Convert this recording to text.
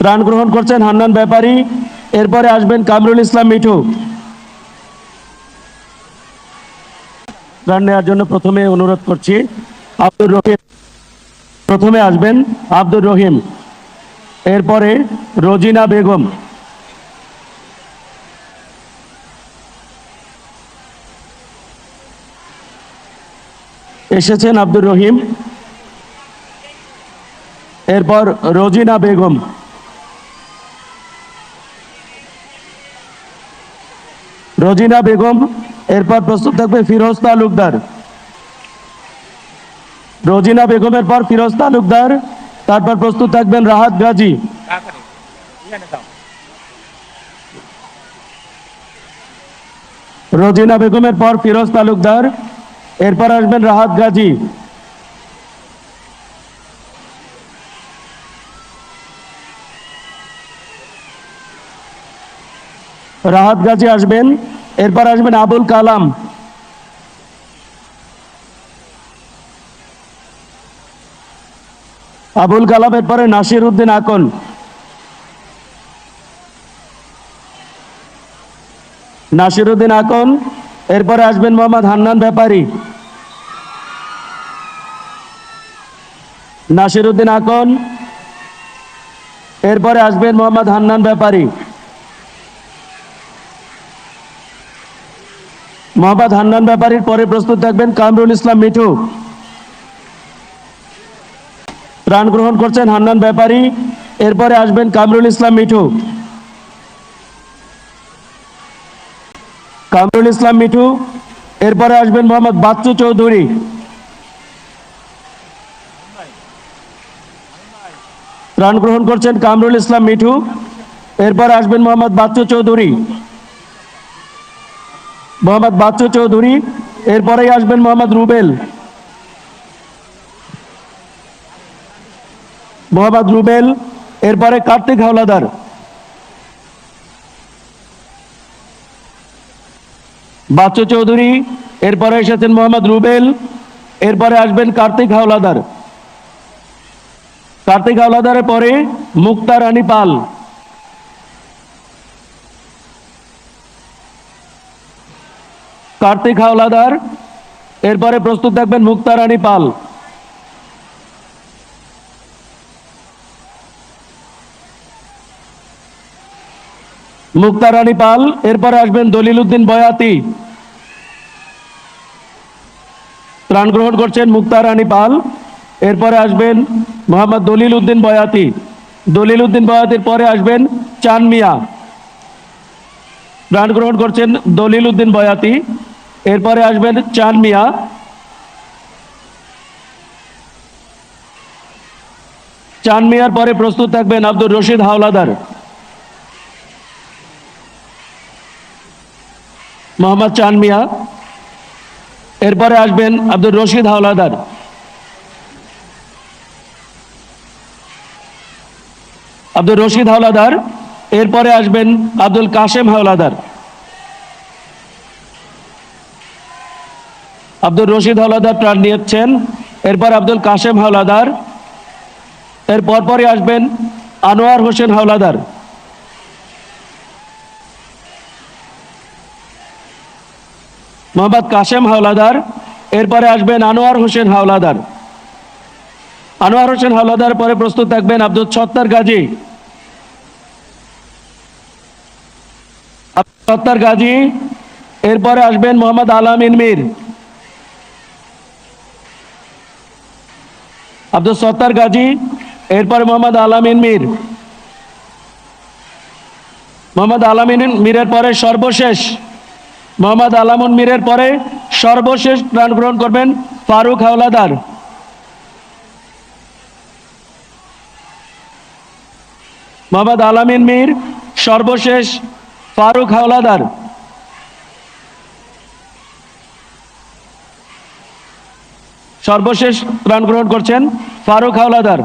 ত্রাণ গ্রহণ করছেন হান্নান ব্যাপারী। এরপরে আসবেন কামরুল ইসলাম মিঠু। ত্রাণ নেওয়ার জন্য প্রথমে অনুরোধ করছি। আব্দুর রহিম। প্রথমে আসবেন আব্দুর রহিম। এরপরে রোজিনা বেগম। এসেছেন আব্দুর রহিম। এরপর রোজিনা বেগম। রোজিনা বেগম, এরপর প্রস্তুত থাকবে ফিরোজ তালুকদার। রোজিনা বেগমের পর ফিরোজ তালুকদার। তারপর প্রস্তুত থাকবেন রাহাত গাজী। রোজিনা বেগমের পর ফিরোজ তালুকদার। এরপর আসবেন রাহাত গাজী। রাহাত গাজী আসবেন, এরপর আসবেন আবুল কালাম। আবুল কালামের পরে নাসির উদ্দিন আকন নাসির উদ্দিন আকন এরপরে আসবেন মোহাম্মদ হান্নান ব্যাপারী। নাসির উদ্দিন আকন এরপরে আসবেন মোহাম্মদ হান্নান ব্যাপারী। মোহাম্মদ হান্নান ব্যাপারীর পরে প্রস্তুত থাকবেন কামরুল ইসলাম মিঠু। ত্রাণ গ্রহণ করছেন হান্নান ব্যাপারী, এরপরে আসবেন কামরুল ইসলাম মিঠু। কামরুল ইসলাম মিঠু, এরপরে আসবেন মোহাম্মদ বাচ্চু চৌধুরী। ত্রাণ গ্রহণ করছেন কামরুল ইসলাম মিঠু, এরপর আসবেন মোহাম্মদ বাচ্চু চৌধুরী। মোহাম্মদ বাচ্চু চৌধুরী, এরপরেই আসবেন মোহাম্মদ রুবেল। মোহাম্মদ রুবেল, এরপরে কার্তিক হাওলাদার। বাচ্চু চৌধুরী, এরপরে এসেছেন মোহাম্মদ রুবেল, এরপরে আসবেন কার্তিক হাওলাদার। কার্তিক হাওলাদারের পরে মুক্তা রানী পাল। কার্তিক হাওলাদার, এরপরে প্রস্তুত থাকবেন মুক্তারানী পাল। মুক্তারানী পাল, এরপরে আসবেন দলিল উদ্দিন বয়াতি। ত্রাণ গ্রহণ করছেন মুক্তা রানী পাল, এরপরে আসবেন মোহাম্মদ দলিল উদ্দিন বয়াতি। দলিল উদ্দিন বয়াতির পরে আসবেন চান মিয়া। প্রাণ গ্রহণ করছেন দলিল উদ্দিন বয়াতি। এরপরে আসবেন চান মিয়া। চান মিয়ার পরে প্রস্তুত থাকবেন আব্দুর রশিদ হাওলাদার। মোহাম্মদ চান মিয়া। এরপরে আসবেন আব্দুর রশিদ হাওলাদার। আব্দুর রশিদ হাওলাদার। এরপরে আসবেন আব্দুল কাশেম হাওলাদার। আব্দুর রশিদ হাওলাদার প্রাণ নিয়েছেন। এরপর আব্দুল কাশেম হাওলাদার। এর পরপরই আসবেন আনোয়ার হোসেন হাওলাদার। মোহাম্মদ কাশেম হাওলাদার। এরপরে আসবেন আনোয়ার হোসেন হাওলাদার। আনোয়ার হোসেন হাওলাদার পরে প্রস্তুত থাকবেন আব্দুল সত্তার গাজী। আব্দুল সত্তার গাজী। এরপরে আসবেন মোহাম্মদ আলামিন মীর। আব্দুল সত্তার গাজী, এরপরে মোহাম্মদ আলামিন মীর। মোহাম্মদ আলামিন মীরের পরে সর্বশেষ, মোহাম্মদ আলামুন মীরের পরে সর্বশেষ প্রাণ গ্রহণ করবেন ফারুক হাওলাদার। মোহাম্মদ আলামিন মীর, সর্বশেষ ফারুক হাওলাদার। সর্বশেষ প্রাণ গ্রহণ করছেন ফারুক হাওলাদার।